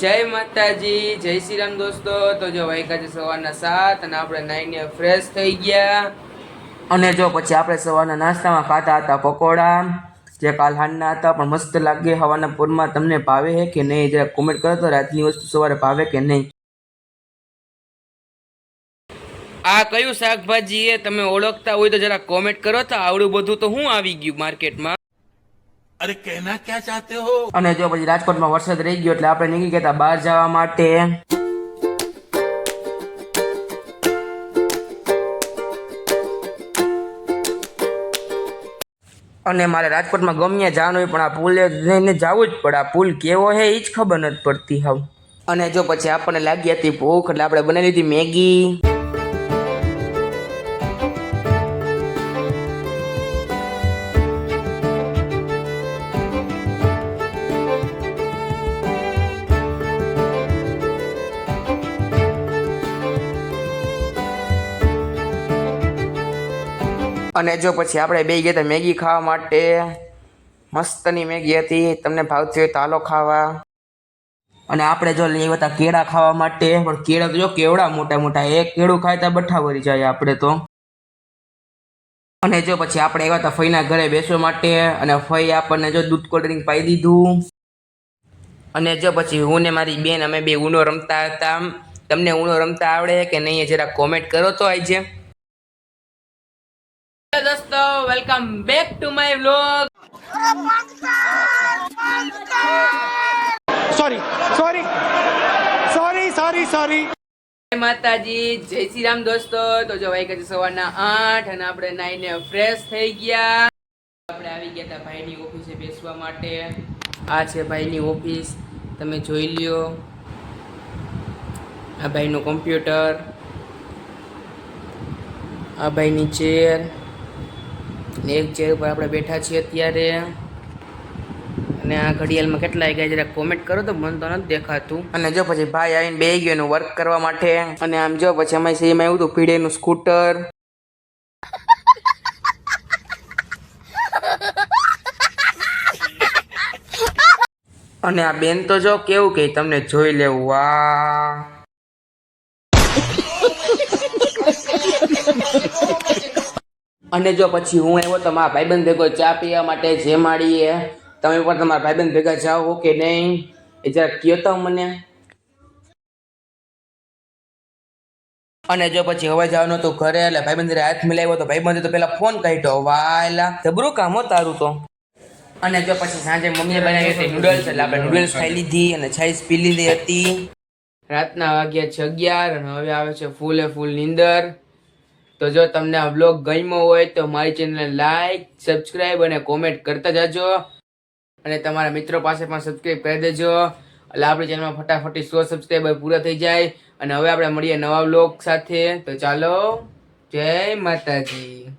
જય માતાજી, જય શ્રી રામ દોસ્તો. તો જો વાગ્યા છે સવારના સાત અને આપણે નાઈને ફ્રેશ થઈ ગયા. અને જો પછી આપણે સવારના નાસ્તામાં ખાતા હતા પકોડા, જે કાલ હાંજના હતા, પણ મસ્ત લાગે હવાના પૂરમાં. તમને ભાવે છે કે નહીં? જરા કોમેન્ટ કરો તો રાતની વસ્તુ સવારે ભાવે કે નહીં? આ કયું શાકભાજી એ? તમે ઓળખતા હોય તો જરા કોમેન્ટ કરો તો આવડું બધું તો હું આવી ગયું માર્કેટમાં અરે કહેના ક્યાં ચાહતે હો? અને જો પછી રાજકોટમાં વરસાદ રહી ગયો એટલે આપણે નીકળી ગયા બહાર જવા માટે. અને મારે રાજકોટમાં ગમે જવાનું હોય પણ આ પુલે જઈને જવું જ પડે. આ પુલ કેવો હે એ જ ખબર નથી પડતી હવે. અને જો પછી આપણને લાગી હતી ભૂખ એટલે આપણે બનાવી લીધી મેગી. અને જો પછી આપણે બે ગયા હતા મેગી ખાવા માટે મસ્તની મેગી હતી, તમને ભાવતી હોય તો હાલો ખાવા. અને આપણે જો લઈ હતા કેળા ખાવા માટે, પણ કેળા જો કેવડા મોટા મોટા, એક કેળું ખાય તો બઠ્ઠા ભરી જાય આપણે તો. અને જો પછી આપણે આવ્યા હતા ફઈના ઘરે બેસવા માટે, અને ફઈ આપણને જો દૂધ કોલ્ડ ડ્રિંક પાઈ દીધું. અને જો પછી હું ને મારી બેન, અમે બે ઉનો રમતા હતા. તમને ઉનો રમતા આવડે કે નહીં જરા કોમેન્ટ કરો તો આજે hello welcome back to my vlog. Sorry sorry sorry sorry sorry માતાજી જય શ્રી રામ દોસ્તો. તો જો વાઈ છે સવારના આઠ અને આપણે નાઈને ફ્રેશ થઈ ગયા. આપણે આવી ગયા હતા ભાઈની ઓફિસે બેસવા માટે. આ છે ભાઈની ઓફિસ તમે જોઈ લ્યો. આ ભાઈનું કોમ્પ્યુટર આ ભાઈની ચેર ને એક ચેર ઉપર આપણે બેઠા છીએ અત્યારે. અને આ ઘડિયાળમાં કેટલા ગયા જરા કોમેન્ટ કરો તો મને તો નથી દેખાતું. અને જો પછી ભાઈ આવીને બે ગયો એનું વર્ક કરવા માટે. અને આમ જો પછી અમે એમાં આવ્યું હતું પીડેનું સ્કૂટર અને આ બેન તો જો કેવું કે તમને જોઈ લેવું, વાહ. અને જો પછી હું આવ્યો તો મારા ભાઈબંધ ભેગો ચા પીવા માટે જે માડીએ, તમે પણ તમારા ભાઈબંધ ભેગા જાઓ કે નહીં? એ જરા કયો તો મને. અને જો પછી હવે જવાનું હતું ઘરે, એટલે ભાઈબંધ હાથ મિલાવ્યો તો ભાઈબંધે તો પેલા ફોન કાઢ્યો, વાયલા, જબરું કામ હો તારું તો. અને જો પછી સાંજે મમ્મીએ બનાવી હતી નૂડલ્સ એટલે આપણે નૂડલ્સ ખાઈ લીધી અને છાઈસ પી લીધી હતી. રાતના વાગ્યા છે અગિયાર અને હવે આવે છે ફૂલે ફૂલ નીંદર તો જો તમને આ બ્લોગ ગમ્યો હોય તો મારી ચેનલને લાઈક સબસ્ક્રાઈબ અને કોમેન્ટ કરતા જાજો. અને તમારા મિત્રો પાસે પણ સબસ્ક્રાઈબ કરી દેજો. એટલે આપણી ચેનલમાં ફટાફટી સો સબસ્ક્રાઈબર પૂરા થઈ જાય. અને હવે આપણે મળીએ નવા બ્લોગ સાથે. તો ચાલો, જય માતાજી.